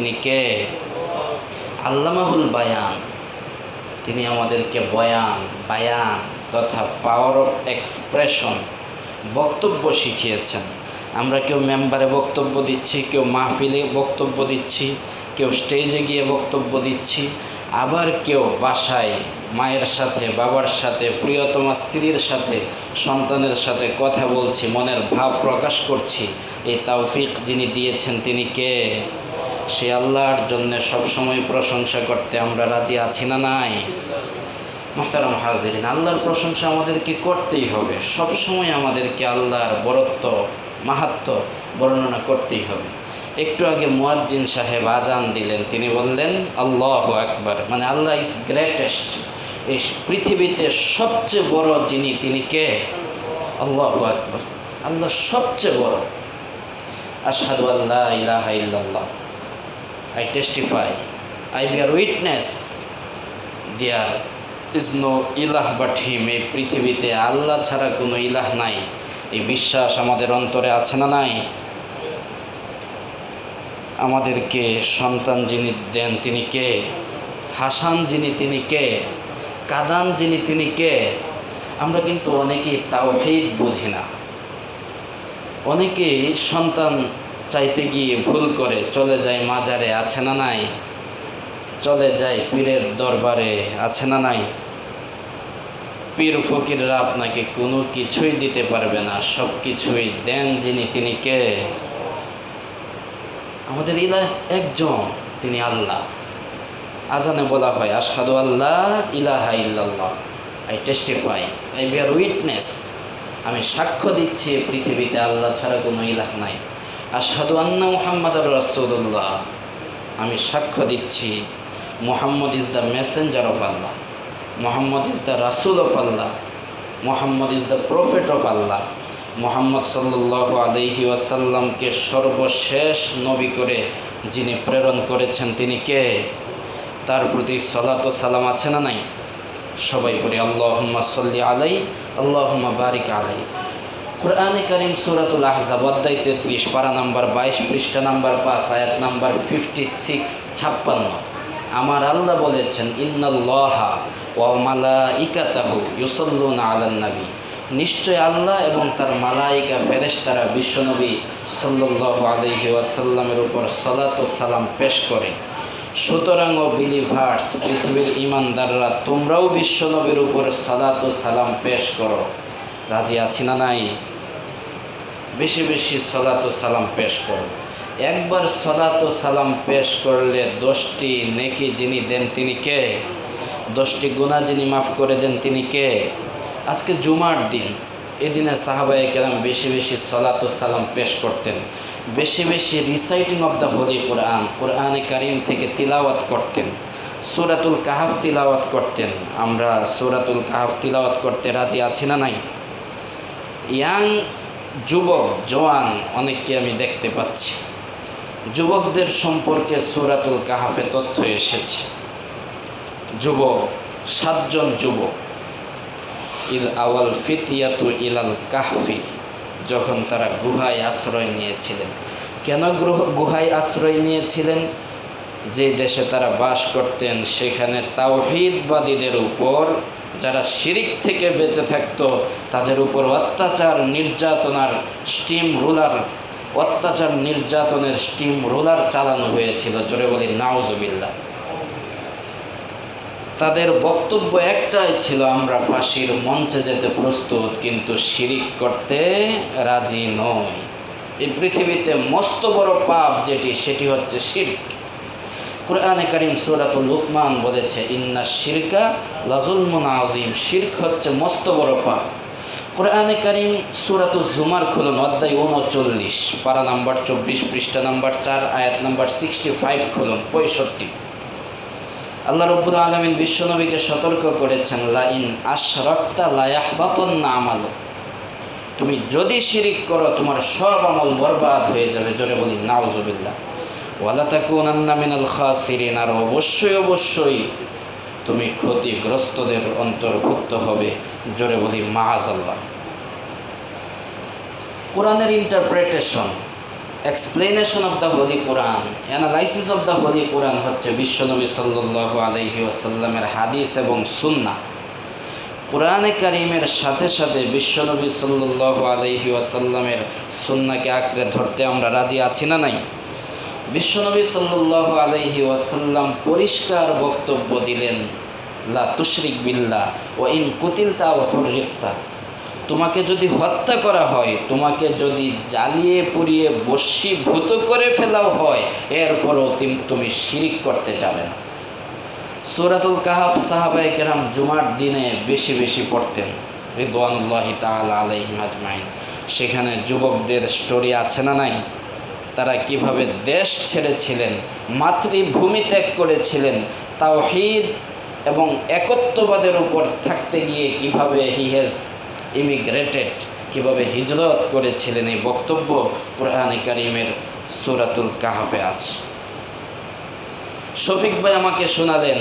তিনি কে? আল্লামাহুল বায়ান। তিনি আমাদেরকে বয়ান, বায়ান তথা পাওয়ার অফ এক্সপ্রেশন বক্তব্য শিখিয়েছেন। আমরা কেউ মেম্বারে বক্তব্য দিচ্ছি, কেউ মাহফিলে বক্তব্য দিচ্ছি, কেউ স্টেজে গিয়ে বক্তব্য দিচ্ছি, আবার কেউ বাসায়, মায়ের সাথে, বাবার সাথে, প্রিয়তমা স্ত্রীর সাথে, সন্তানের সাথে কথা বলছি, মনের ভাব প্রকাশ করছি। এই তৌফিক যিনি দিয়েছেন তিনি কে? সে আল্লাহর জন্য সবসময় প্রশংসা করতে আমরা রাজি আছি না নাই? মোহতারাম হাজিরিন, আল্লাহর প্রশংসা আমাদেরকে করতেই হবে। সবসময় আমাদেরকে আল্লাহর বরত্ব, মাহাত্ম বর্ণনা করতেই হবে। একটু আগে মুয়াজ্জিন সাহেব আজান দিলেন, তিনি বললেন, আল্লাহ আকবার। মানে আল্লাহ ইজ গ্রেটেস্ট এই পৃথিবীতে সবচেয়ে বড় যিনি, তিনি কে? আল্লাহ আকবার। আল্লাহ সবচেয়ে বড়। আসাদু আল্লাহ ইলাহা ইল্লাল্লাহ। I testify, I bear witness, there is no ইলাহ বাট হিম এই পৃথিবীতে আল্লাহ ছাড়া কোনো ইলাহ নাই। এই বিশ্বাস আমাদের অন্তরে আছে না নাই? আমাদেরকে সন্তান যিনি দেন তিনি কে? হাসান যিনি তিনি কে? কাদান যিনি তিনি কে? আমরা কিন্তু অনেকেই তাওহীদ বুঝি না। অনেকেই সন্তান চাইতে গিয়ে ভুল করে, চলে যায় মাজারে, আছে না নাই? চলে যায় পীরের দরবারে, আছে না নাই? পীর ফকিররা আপনাকে কোনো কিছুই দিতে পারবে না, সব কিছুই দেন যিনি, তিনি কে? আমাদের ইলাহ একজন, তিনি আল্লাহ। আজানে বলা হয় আসাদু আল্লাহ ইলাহা ইল্লাল্লাহ। I testify I bear witness আমি সাক্ষ্য দিচ্ছি, পৃথিবীতে আল্লাহ ছাড়া কোনো ইলাহ নাই। আশহাদু আন্না মুহাম্মদ রসুল্লাহ আমি সাক্ষ্য দিচ্ছি, Muhammad is the messenger of Allah, Muhammad is the রাসুল of Allah, Muhammad is the prophet of Allah. Muhammad সাল্লাহ আলহি ওয়াসাল্লামকে সর্বশেষ নবী করে যিনি প্রেরণ করেছেন তিনি কে? তার প্রতি সলাত সালাম আছে না নাই? সবাই পড়ি আল্লাহ সাল্লি আলাই আল্লাহ বারিক আলাই কোরআনে করিম সুরাতুল আহজাব, অধ্যায় তেত্রিশ, পারা নাম্বার বাইশ, পৃষ্ঠা নাম্বার পাঁচ, আয়াত নাম্বার ফিফটি সিক্স ছাপ্পান্ন। আমার আল্লাহ বলেছেন, ইন্নাল্লাহা ও মালা ইকাতাহু ইউসল্লুন আলান নিশ্চয় আল্লাহ এবং তার মালাইকা ফেরেশতারা বিশ্বনবী সাল্লাহ আলহি ওয়াসাল্লামের উপর সলাত সালাম পেশ করে। সুতরাং ও বিলিভার্স পৃথিবীর ইমানদাররা তোমরাও বিশ্বনবীর উপর সলাত সালাম পেশ করো। রাজি আছি না নাই? বেশি বেশি সলাত সালাম পেশ করো। একবার সলাত সালাম পেশ করলে দশটি নেকি যিনি দেন তিনি কে? দশটি গুণা যিনি মাফ করে দেন তিনি কে? আজকে জুমার দিন এদিনে সাহাবায়ে কেরাম বেশি বেশি সলাত সালাম পেশ করতেন। বেশি বেশি reciting of the holy Quran কোরআনে কারিম থেকে তিলাওয়াত করতেন। সুরাতুল কাহাফ তিলাওয়াত করতেন। আমরা সুরাতুল কাহাফ তিলাওয়াত করতে রাজি আছি না নাই? ইয়াং যুবক, জওয়ান অনেককে আমি দেখতে পাচ্ছি। যুবকদের সম্পর্কে সুরাতুল কাহাফে তথ্য এসেছে। যুবক, সাতজন যুবক। ইল আওয়াল ফিতিয়াতু ইলাল কাহফি, যখন তারা গুহায় আশ্রয় নিয়েছিলেন। কেন গুহায় আশ্রয় নিয়েছিলেন? যে দেশে তারা বাস করতেন, সেখানে তাওহিদবাদীদের উপর যারা শিরিক থেকে বেঁচে থাকতো, তাদের উপর অত্যাচার নির্যাতনার স্টিম রুলার অত্যাচার নির্যাতনের স্টিম রোলার চালানো হয়েছিল। জোরে বলি নাওজবিল্লা তাদের বক্তব্য একটাই ছিল, আমরা ফাঁসির মঞ্চে যেতে প্রস্তুত, কিন্তু শিরিক করতে রাজি নয় এই পৃথিবীতে মস্ত বড় পাপ যেটি, সেটি হচ্ছে শির্ক। কোরআনে করিম সুরাতুল লুকমান বলেছে, ইন্না শিরকা লাজুলমুন আজিম শির্ক হচ্ছে মস্ত বড় পাপ। কোরআনে করিম সুরাতুল জুমার খুলুন, অধ্যায় উনচল্লিশ পারা নাম্বার চব্বিশ, পৃষ্ঠা নাম্বার চার, আয়াত নাম্বার সিক্সটি ফাইভ খুলুন, পঁয়ষট্টি। আল্লাহ রব্বুল আলমিন বিশ্বনবীকে সতর্ক করেছেন, লাইন আশরক্তা লায়াহবাতন না আমাল তুমি যদি শিরিক করো, তোমার সব আমল বরবাদ হয়ে যাবে, জোরে বলি নাওজুবিল্লা ওয়ালা তাকুনান্না মিনাল খাসিরিন, আর অবশ্যই অবশ্যই তুমি ক্ষতিগ্রস্তদের অন্তর্ভুক্ত হবে। জোরে বলি মাহাজ আল্লাহ কোরআনের interpretation explanation of the holy Quran analysis of the holy Quran হচ্ছে বিশ্বনবী সাল্লাহ আলহি ওসাল্লামের হাদিস এবং সুন্না কোরআনে কারিমের সাথে সাথে বিশ্বনবী সাল্লাহ আলহি ওয়াসাল্লামের সুন্নাকে আঁকড়ে ধরতে আমরা রাজি আছি না নাই? বিশ্বনবী সাল্লাহ আলহি ওয়াসাল্লাম পরিষ্কার বক্তব্য দিলেন, লা তুশরিক বিল্লাহ ও ইন কুতিলতা ও রিক্তা তোমাকে যদি হত্যা করা হয়, তোমাকে যদি জ্বালিয়ে পুড়িয়ে বশীভূত করে ফেলাও হয়, এরপরও তিম- শিরিক করতে যাবে না। সুরাতুল কাহাফ সাহাবায়ে কেরাম জুমার দিনে বেশি বেশি পড়তেন, রিদওয়ানুল্লাহি আলাইহিম আজমাইন। সেখানে যুবকদের স্টোরি আছে না নাই? তারা কীভাবে দেশ ছেড়েছিলেন, মাতৃভূমি ত্যাগ করেছিলেন, তাওহীদ এবং একত্ববাদের উপর থাকতে গিয়ে কীভাবে হি হ্যাজ ইমিগ্রেটেড কীভাবে হিজরত করেছিলেন এই বক্তব্য কোরআনে কারিমের সুরাতুল কাহাফে আছে। শফিক ভাই আমাকে শোনালেন